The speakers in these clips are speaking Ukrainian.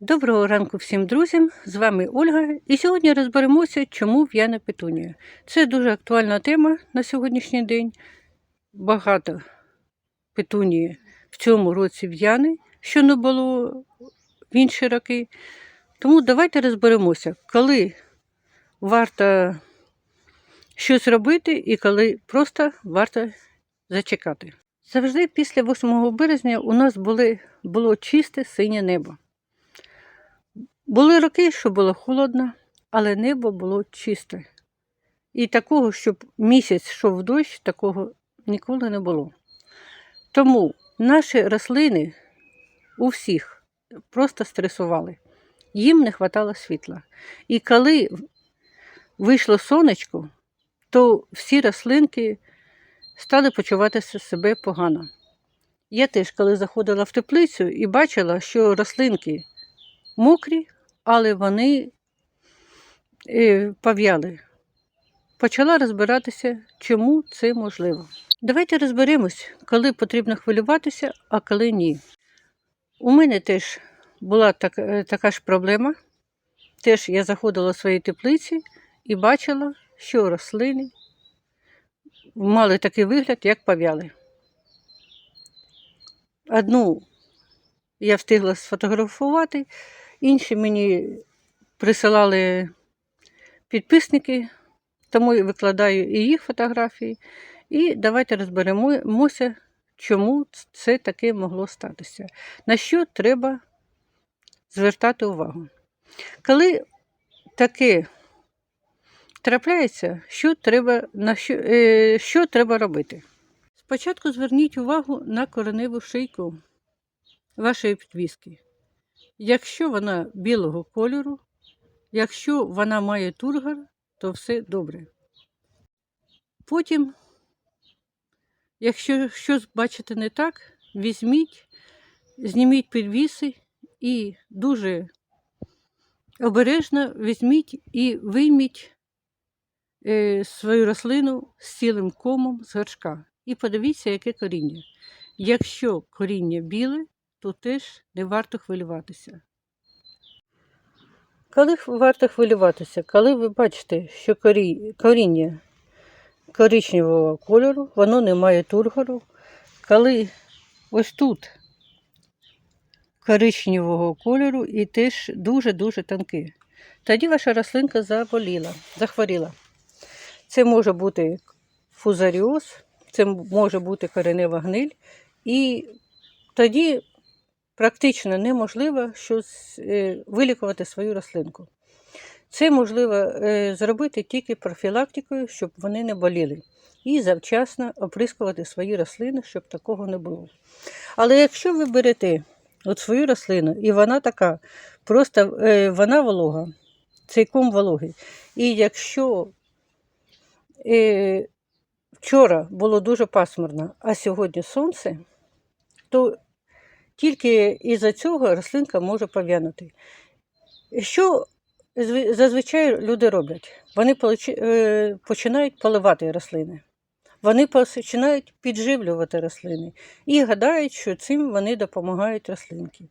Доброго ранку всім друзям! З вами Ольга. І сьогодні розберемося, чому в'яне петунія. Це дуже актуальна тема на сьогоднішній день. Багато петунії в цьому році в'яне, що не було в інші роки. Тому давайте розберемося, коли варто щось робити і коли просто варто зачекати. Завжди після 8 березня у нас були, було чисте синє небо. Були роки, що було холодно, але небо було чисте. І такого, щоб місяць йшов дощ, такого ніколи не було. Тому наші рослини у всіх просто стресували. Їм не вистачало світла. І коли вийшло сонечко, то всі рослинки стали почуватися себе погано. Я теж, коли заходила в теплицю і бачила, що рослинки мокрі, але вони е, пов'яли. Почала розбиратися, чому це можливо. Давайте розберемось, коли потрібно хвилюватися, а коли ні. У мене теж була так, е, така ж проблема. Теж я заходила в свої теплиці і бачила, що рослини мали такий вигляд, як пов'яли. Одну я встигла сфотографувати, інші мені присилали підписники, тому я викладаю і їх фотографії. І давайте розберемося, чому це таке могло статися. На що треба звертати увагу. Коли таке трапляється, що треба, на що, е, що треба робити? Спочатку зверніть увагу на кореневу шийку вашої підвіски. Якщо вона білого кольору, якщо вона має тургор, то все добре. Потім, якщо щось бачите не так, візьміть, зніміть підвіси і дуже обережно візьміть і вийміть е, свою рослину з цілим комом з горшка. І подивіться, яке коріння. Якщо коріння біле, то теж не варто хвилюватися. Коли варто хвилюватися? Коли ви бачите, що корі- коріння коричневого кольору, воно не має тургору. Коли ось тут коричневого кольору і теж дуже-дуже тонке, тоді ваша рослинка заболіла, захворіла. Це може бути фузаріоз, це може бути коренева гниль, і тоді практично неможливо щось е, вилікувати свою рослинку. Це можливо е, зробити тільки профілактикою, щоб вони не боліли. І завчасно оприскувати свої рослини, щоб такого не було. Але якщо ви берете от свою рослину, і вона така, просто е, вона волога, цей ком вологий. І якщо вчора було дуже пасмурно, а сьогодні сонце, то тільки із-за цього рослинка може пов'янути. Що зазвичай люди роблять? Вони е, починають поливати рослини. Вони починають підживлювати рослини і гадають, що цим вони допомагають рослинки.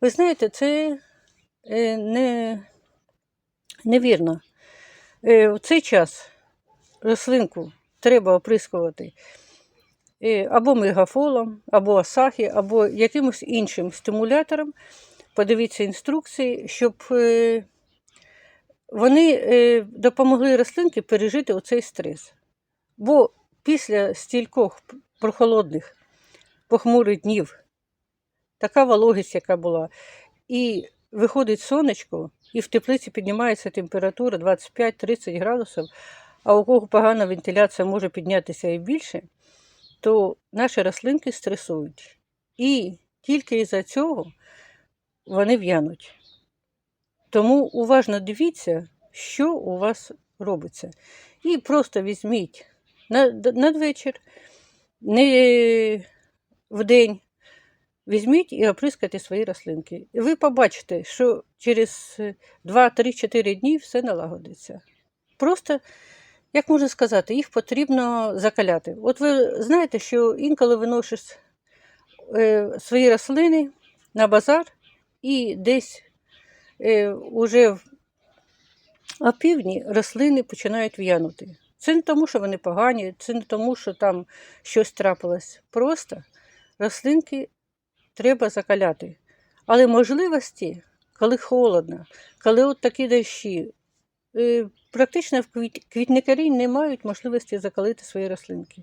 Ви знаєте, це е, не, невірно. Е, В цей час рослинку треба оприскувати або мегафолом, або асахі, або якимось іншим стимулятором. Подивіться інструкції, щоб е, вони е, допомогли рослинки пережити оцей стрес. Бо після стількох прохолодних похмурих днів, така вологість, яка була, і виходить сонечко, і в теплиці піднімається температура 25-30 градусів, а у кого погана вентиляція може піднятися і більше, то наші рослинки стресують. І тільки із-за цього вони в'януть. Тому уважно дивіться, що у вас робиться. І просто візьміть надвечір, не вдень, візьміть і оприскайте свої рослинки. І ви побачите, що через 2-3-4 дні все налагодиться. Просто, як можна сказати, їх потрібно закаляти. От ви знаєте, що інколи виносиш е, свої рослини на базар і десь е, уже в опівдні рослини починають в'янути. Це не тому, що вони погані, це не тому, що там щось трапилось. Просто рослинки треба закаляти. Але можливості, коли холодно, коли от такі дощі, е, практично в квітникарі не мають можливості закалити свої рослинки.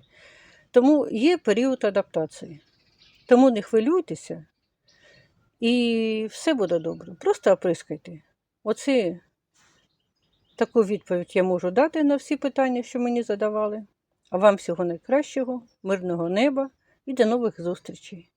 Тому є період адаптації. Тому не хвилюйтеся і все буде добре. Просто оприскайте. Оце таку відповідь я можу дати на всі питання, що мені задавали. А вам всього найкращого, мирного неба і до нових зустрічей.